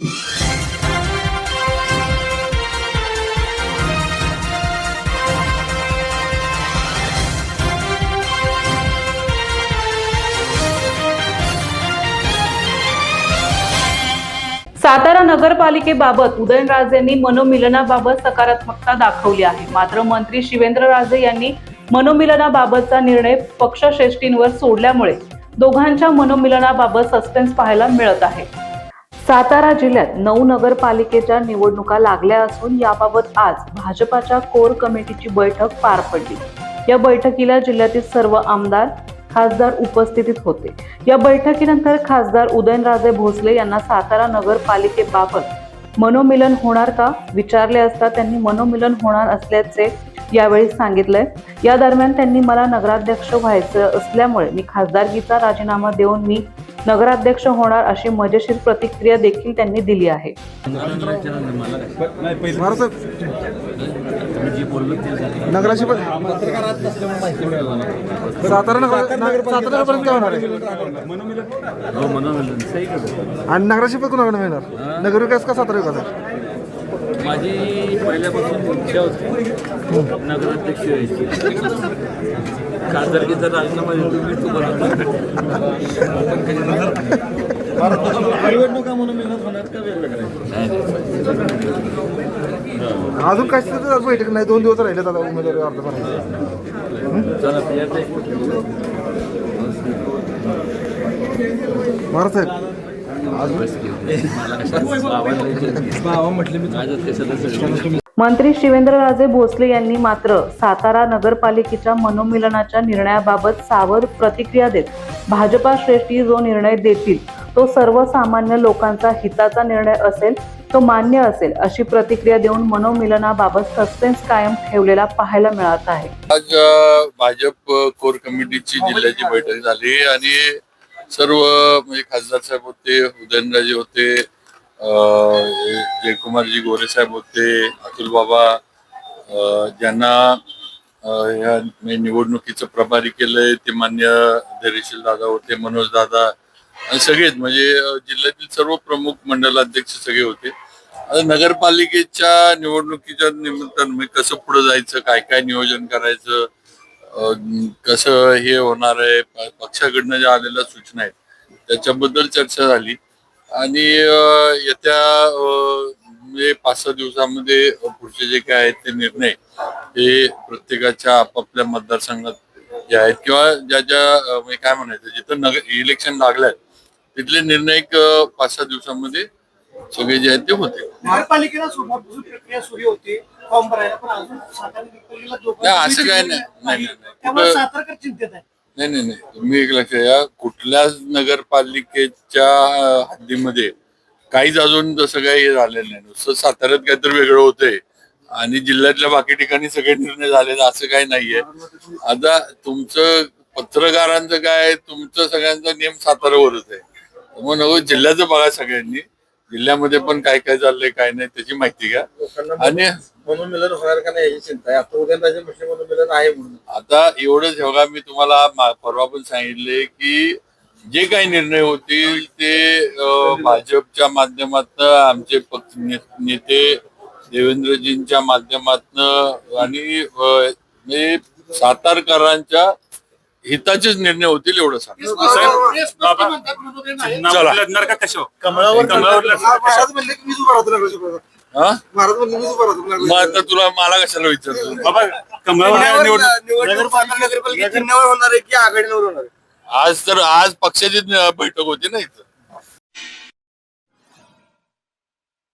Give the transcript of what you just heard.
सातारा नगरपालिकेबाबत उदयनराजेंनी मनोमिलनाबाबत सकारात्मकता दाखवली आहे. मात्र मंत्री शिवेंद्रराजे यांनी मनोमिलनाबाबतचा निर्णय पक्षश्रेष्ठींवर सोडल्यामुळे दोघांच्या मनोमिलनाबाबत सस्पेन्स पाहायला मिळत आहे. सातारा जिल्ह्यात नऊ नगरपालिकेच्या निवडणुका लागल्या असून याबाबत आज भाजपाच्या कोर कमिटीची बैठक पार पडली. या बैठकीला जिल्ह्यातील सर्व आमदार खासदार उपस्थितीत होते. या बैठकीनंतर खासदार उदयनराजे भोसले यांना सातारा नगरपालिकेबाबत मनोमिलन होणार का? विचारले असता त्यांनी मनोमिलन होणार असल्याचे यावेळी सांगितलंय. या दरम्यान त्यांनी मला नगराध्यक्ष व्हायचं असल्यामुळे मी खासदारकीचा राजीनामा देऊन मी नगराध्यक्ष होणार अशी मजेशीर प्रतिक्रिया देखील त्यांनी दिली आहे. महाराज नगराची पण सातारा नगर सातारा नगरपर्यंत काय होणार आहे? हो आणि नगराची पण कोणाकडे मिळणार? नगर विकास का सातारा विकास? माझी पहिल्यापासून इच्छा होती नगराध्यक्ष व्हायची. खासदारकीचा राजीनामा देतो मी तुम्हाला. निवडणुका म्हणून मिळत होणार का वेगवेगळ्या अजून काय स्थिती बैठक नाही दोन दिवस राहिले दादा उमेदवारी अर्ज भरायचे महाराज साहेब मंत्री शिवेंद्रराजे भोसले यांनी मात्र सातारा नगरपालिकेच्या मनोमिलनाच्या निर्णयाबाबत सावध प्रतिक्रिया देत भाजपा श्रेष्ठी जो निर्णय देतील तो सर्वसामान्य लोकांचा हिताचा निर्णय असेल तो मान्य असेल अशी प्रतिक्रिया देऊन मनोमिलनाबाबत सस्पेन्स कायम ठेवलेला पाहायला मिळत आहे. आज भाजप कोर कमिटीची जिल्ह्याची बैठक झाली आणि सर्व म्हणजे खासदार साहेब होते उदयनराजे होते जयकुमारजी गोरे साहेब होते अतुल बाबा ज्यांना ह्या म्हणजे निवडणुकीचं प्रभारी केलंय ते मान्य धैर्यशील दादा होते मनोज दादा आणि सगळेच म्हणजे जिल्ह्यातील सर्व प्रमुख मंडलाध्यक्ष सगळे होते. आता नगरपालिकेच्या निवडणुकीच्या निमित्तानं म्हणजे कसं पुढे जायचं काय काय नियोजन करायचं कसं हे होणार आहे पक्षाकडनं ज्या आलेल्या सूचना आहेत त्याच्याबद्दल चर्चा झाली. आणि येत्या म्हणजे पाच सहा दिवसामध्ये पुढचे जे काय आहेत ते निर्णय हे प्रत्येकाच्या आपापल्या मतदारसंघात जे आहेत किंवा ज्या ज्या म्हणजे काय म्हणायचं जिथं नगर इलेक्शन लागल्यात तिथले निर्णय पाच सहा दिवसामध्ये सगळे जे आहेत ते होते महापालिकेला प्रक्रिया सुरू होती. फॉर्म भरायला पण अजून सातारा नगरपालिकेला जोपर्यंत नाही, असं चिठ्ठी नाही. नाही, नाही, नाही. त्यामुळे कुठं- सातारकर चिंतेत आहे. नाही नाही नाही. तुम्ही एक लक्षात घ्या कुठल्याच नगरपालिकेच्या अं, हद्दीमध्ये काहीच अजून तसं काही हे झालेलं नाही. नुसतं साताऱ्यात काहीतरी वेगळं होतंय. आणि जिल्ह्यातल्या बाकी ठिकाणी सगळे निर्णय झालेले असं काही नाहीये. आता तुमचं पत्रकारांचं काय तुमचं सगळ्यांचा नियम साताऱ्यावरच आहे. मग नको जिल्ह्याचं बघा सगळ्यांनी. जिल्ह्यामध्ये पण काय काय चाललंय काय नाही त्याची माहिती घ्या. आणि मनोमिलन होणार का नाही याची चिंता आहे. आता उदयनराजे म्हटले मनोमिलन आहे म्हणून. आता एवढंच बघा मी तुम्हाला परवा पण सांगितले की जे काही निर्णय होतील ते भाजपच्या माध्यमातनं आमचे पक्ष नेते देवेंद्रजींच्या माध्यमातनं आणि सातारकरांच्या हिताचेच निर्णय होतील एवढं सांग का कशा कमळावर मग आता तुला मला कशाला विचारतो? बाबा निवडणूक चिन्हावर होणार आहे की आघाडीवर होणार आहे? आज तर आज पक्षाची बैठक होती ना इथं.